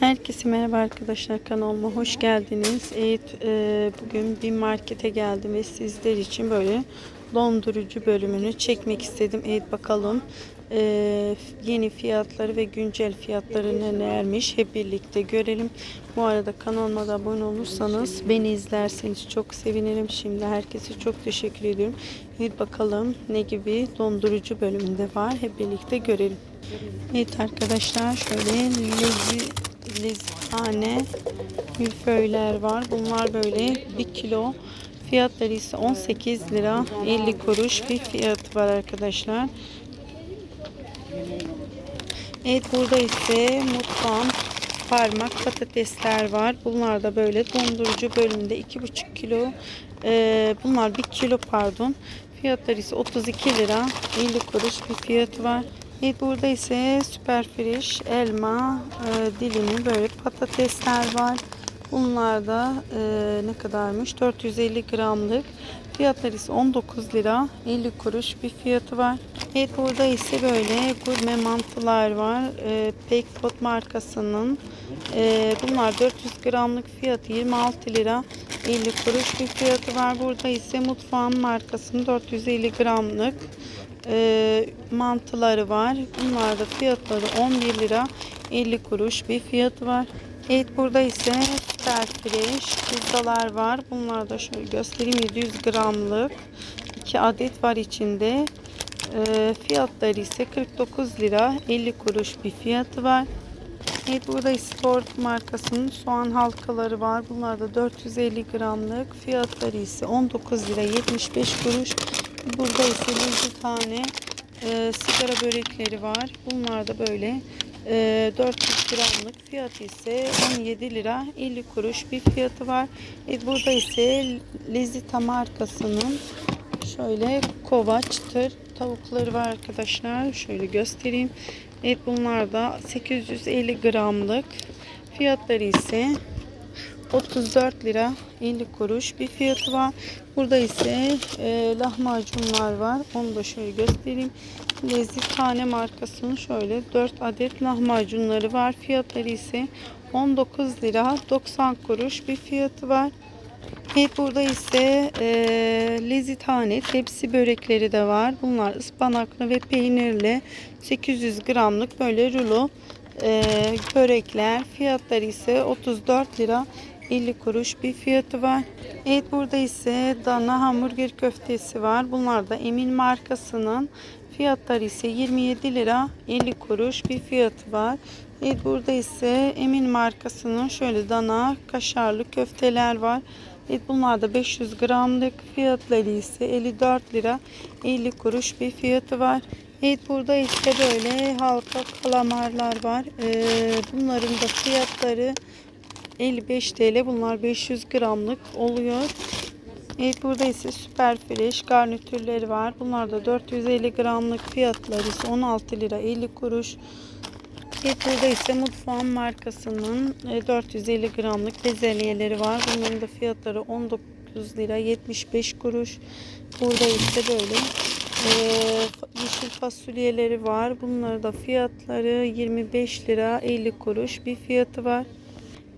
Herkese merhaba arkadaşlar kanalıma hoş geldiniz. Evet e, bugün bir markete geldim ve sizler için böyle dondurucu bölümünü çekmek istedim. Evet bakalım e, yeni fiyatları ve güncel fiyatları nelermiş hep birlikte görelim. Bu arada kanalıma da abone olursanız beni izlerseniz çok sevinirim. Şimdi herkese çok teşekkür ediyorum. Evet bakalım ne gibi dondurucu bölümünde var hep birlikte görelim. Evet arkadaşlar şöyle lezi, lezihane milföyler var. Bunlar böyle 1 kilo fiyatları ise 18 lira 50 kuruş bir fiyat var arkadaşlar. Evet burada ise mutfağın parmak patatesler var. Bunlar da böyle dondurucu bölümünde 2,5 kilo. Ee, bunlar 1 kilo pardon. Fiyatları ise 32 lira 50 kuruş bir fiyatı var. Evet burada ise süper fresh elma e, dilimi böyle patatesler var. Bunlar da e, ne kadarmış? 450 gramlık. Fiyatları ise 19 lira 50 kuruş bir fiyatı var. Evet burada ise böyle gurme mantılar var. E, Pekpot markasının. E, bunlar 400 gramlık fiyatı 26 lira 50 kuruş bir fiyatı var. Burada ise mutfağın markasının 450 gramlık e, mantıları var. Bunlar da fiyatları 11 lira 50 kuruş bir fiyatı var. Evet burada ise süper fresh pizzalar var. Bunlar da şöyle göstereyim 700 gramlık 2 adet var içinde. E, fiyatları ise 49 lira 50 kuruş bir fiyatı var. Evet burada Sport markasının soğan halkaları var. Bunlar da 450 gramlık. Fiyatları ise 19 lira 75 kuruş. Burada ise bir tane e, sigara börekleri var. Bunlar da böyle e, 400 gramlık. Fiyatı ise 17 lira 50 kuruş bir fiyatı var. Evet burada ise Lezita markasının şöyle kova çıtır tavukları var arkadaşlar. Şöyle göstereyim. Evet bunlar da 850 gramlık. Fiyatları ise 34 lira 50 kuruş bir fiyatı var. Burada ise e, lahmacunlar var. Onu da şöyle göstereyim. Lezzet Tane markasının şöyle 4 adet lahmacunları var. Fiyatları ise 19 lira 90 kuruş bir fiyatı var. Evet burada ise e, lezithane tepsi börekleri de var. Bunlar ıspanaklı ve peynirli 800 gramlık böyle rulo e, börekler. Fiyatları ise 34 lira 50 kuruş bir fiyatı var. Evet burada ise dana hamburger köftesi var. Bunlar da Emin markasının fiyatları ise 27 lira 50 kuruş bir fiyatı var. Evet burada ise Emin markasının şöyle dana kaşarlı köfteler var. Evet bunlar da 500 gramlık fiyatları ise 54 lira 50 kuruş bir fiyatı var. Evet burada işte böyle halka kalamarlar var. Ee, bunların da fiyatları 55 TL. Bunlar 500 gramlık oluyor. Evet burada ise süper fresh garnitürleri var. Bunlar da 450 gramlık fiyatları ise 16 lira 50 kuruş. Evet burada ise mutfağın markasının e, 450 gramlık bezelyeleri var. Bunların da fiyatları 19 lira 75 kuruş. Burada ise böyle e, yeşil fasulyeleri var. Bunların da fiyatları 25 lira 50 kuruş bir fiyatı var.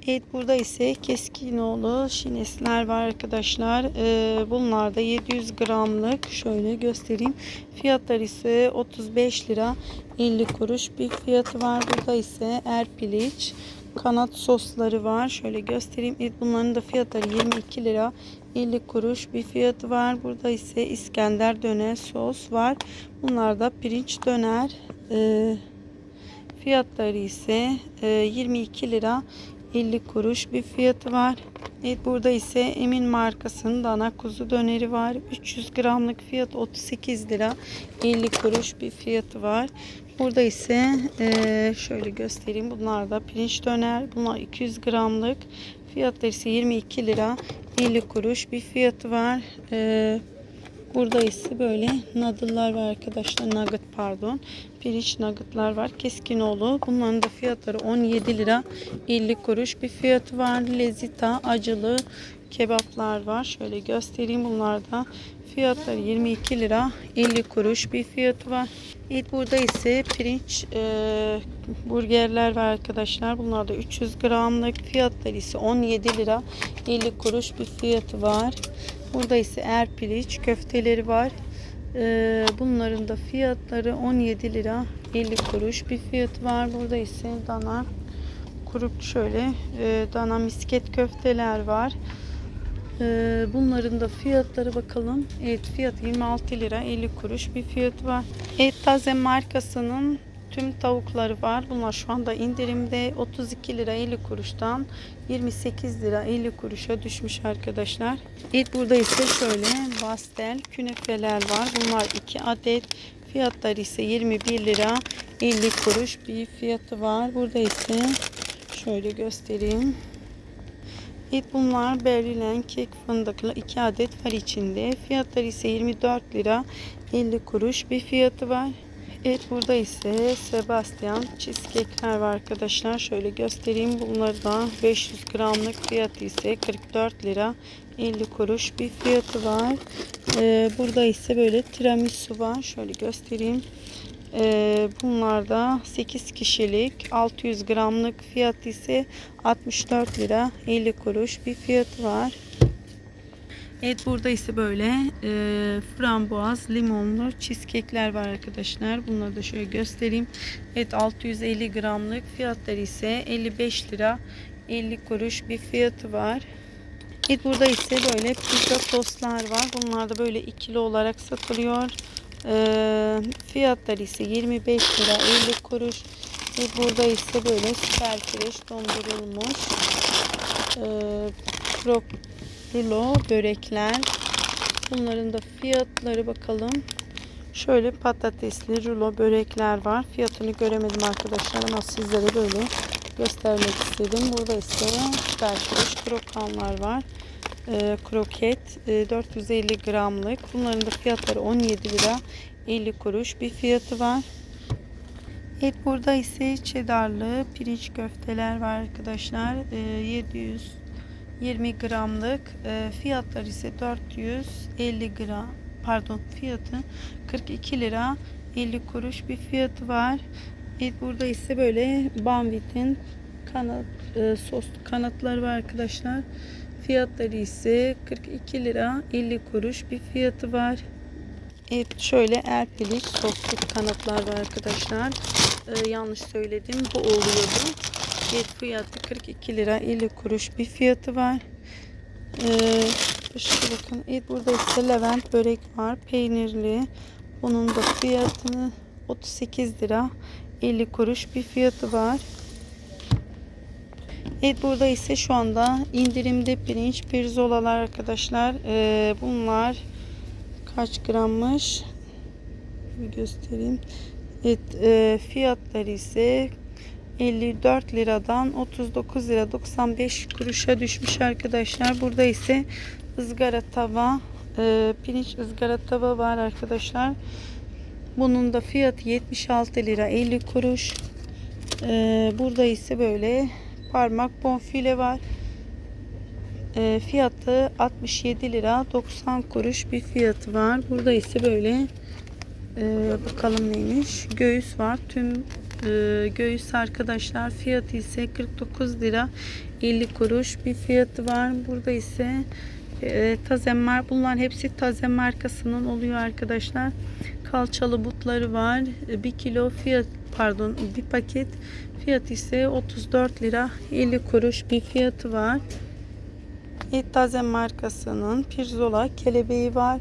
Evet burada ise Keskinoğlu şinesler var arkadaşlar. Ee, bunlar da 700 gramlık. Şöyle göstereyim. Fiyatlar ise 35 lira 50 kuruş bir fiyatı var. Burada ise erpiliç kanat sosları var. Şöyle göstereyim. Evet bunların da fiyatları 22 lira 50 kuruş bir fiyatı var. Burada ise İskender döner sos var. Bunlar da pirinç döner. Ee, fiyatları ise e, 22 lira 50 kuruş bir fiyatı var. Evet burada ise Emin markasının dana kuzu döneri var. 300 gramlık fiyat 38 lira 50 kuruş bir fiyatı var. Burada ise e, şöyle göstereyim. Bunlar da pirinç döner. Bunlar 200 gramlık. Fiyatları ise 22 lira 50 kuruş bir fiyatı var. E, Burada ise böyle noodle'lar var arkadaşlar. Nugget pardon. Pirinç nugget'lar var. Keskinoğlu. Bunların da fiyatları 17 lira 50 kuruş bir fiyatı var. Lezita acılı kebaplar var. Şöyle göstereyim bunlarda. Fiyatları 22 lira 50 kuruş bir fiyatı var. Evet burada ise pirinç e, burgerler var arkadaşlar. Bunlar da 300 gramlık. Fiyatları ise 17 lira 50 kuruş bir fiyatı var. Burada ise er piliç köfteleri var. E, bunların da fiyatları 17 lira 50 kuruş bir fiyatı var. Burada ise dana kurup şöyle e, dana misket köfteler var. E, bunların da fiyatları bakalım. Evet fiyat 26 lira 50 kuruş bir fiyatı var. Et Taze markasının tüm tavukları var. Bunlar şu anda indirimde 32 lira 50 kuruştan 28 lira 50 kuruşa düşmüş arkadaşlar. Evet burada ise şöyle bastel künefeler var. Bunlar 2 adet. Fiyatları ise 21 lira 50 kuruş bir fiyatı var. Burada ise şöyle göstereyim. Evet bunlar Berlilen kek fındıklı 2 adet var içinde. Fiyatları ise 24 lira 50 kuruş bir fiyatı var. Evet burada ise Sebastian cheesecake'ler var arkadaşlar. Şöyle göstereyim. Bunları da 500 gramlık fiyatı ise 44 lira 50 kuruş bir fiyatı var. Ee, burada ise böyle tiramisu var. Şöyle göstereyim. Ee, bunlar da 8 kişilik 600 gramlık fiyatı ise 64 lira 50 kuruş bir fiyatı var. Evet burada ise böyle e, frambuaz limonlu cheesecake'ler var arkadaşlar. Bunları da şöyle göstereyim. Evet 650 gramlık fiyatları ise 55 lira 50 kuruş bir fiyatı var. Evet burada ise böyle pizza tostlar var. Bunlar da böyle ikili olarak satılıyor. E, fiyatları ise 25 lira 50 kuruş. Ve burada ise böyle süper fresh dondurulmuş e, krop rulo börekler. Bunların da fiyatları bakalım. Şöyle patatesli rulo börekler var. Fiyatını göremedim arkadaşlar ama sizlere böyle göstermek istedim. Burada ise fresh krokanlar var. E, kroket e, 450 gramlık. Bunların da fiyatları 17 lira 50 kuruş bir fiyatı var. Evet burada ise çedarlı pirinç köfteler var arkadaşlar. E, 720 gramlık. E, fiyatları ise 450 gram. Pardon fiyatı 42 lira 50 kuruş bir fiyatı var. Evet burada ise böyle Banvit'in kanat e, soslu kanatları var arkadaşlar. Fiyatları ise 42 lira 50 kuruş bir fiyatı var. Evet şöyle erpilik soslu kanatlar var arkadaşlar. Ee, yanlış söyledim. Bu oluyordu. Evet fiyatı 42 lira 50 kuruş bir fiyatı var. Ee, bakın. Evet burada ise Levent börek var. Peynirli. Bunun da fiyatını 38 lira 50 kuruş bir fiyatı var. Evet burada ise şu anda indirimde pirinç pirzolalar arkadaşlar. Ee, bunlar kaç grammış? Bir göstereyim. Evet, e, fiyatları ise 54 liradan 39 lira 95 kuruşa düşmüş arkadaşlar. Burada ise ızgara tava, e, pirinç ızgara tava var arkadaşlar. Bunun da fiyatı 76 lira 50 kuruş. E, burada ise böyle parmak bonfile var. E, fiyatı 67 lira 90 kuruş bir fiyatı var. Burada ise böyle e, bakalım neymiş. Göğüs var. Tüm e, göğüs arkadaşlar fiyatı ise 49 lira 50 kuruş bir fiyatı var. Burada ise e, Tazemmer bunlar hepsi Tazem markasının oluyor arkadaşlar. Kalçalı butları var. 1 kilo fiyat pardon bir paket fiyat ise 34 lira 50 kuruş bir fiyatı var. Tazem markasının pirzola kelebeği var.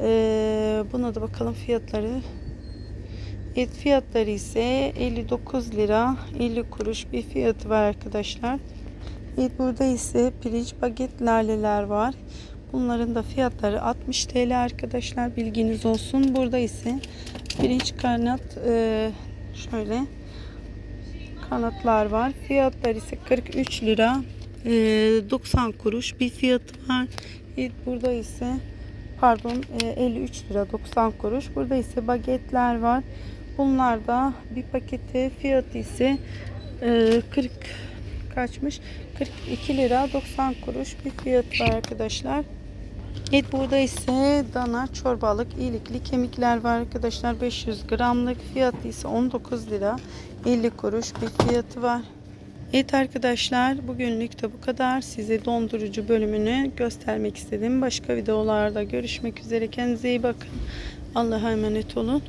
Ee, buna da bakalım fiyatları. Et fiyatları ise 59 lira 50 kuruş bir fiyatı var arkadaşlar. Evet burada ise pirinç baget laleler var. Bunların da fiyatları 60 TL arkadaşlar bilginiz olsun. Burada ise pirinç karnat e, şöyle kanatlar var. Fiyatları ise 43 lira e, 90 kuruş bir fiyatı var. Evet burada ise pardon e, 53 lira 90 kuruş. Burada ise bagetler var. Bunlar da bir paketi fiyatı ise e, 40 kaçmış? 42 lira 90 kuruş bir fiyat var arkadaşlar. Evet burada ise dana çorbalık iyilikli kemikler var arkadaşlar 500 gramlık fiyatı ise 19 lira 50 kuruş bir fiyatı var. Evet arkadaşlar bugünlük de bu kadar. Size dondurucu bölümünü göstermek istedim. Başka videolarda görüşmek üzere. Kendinize iyi bakın. Allah'a emanet olun.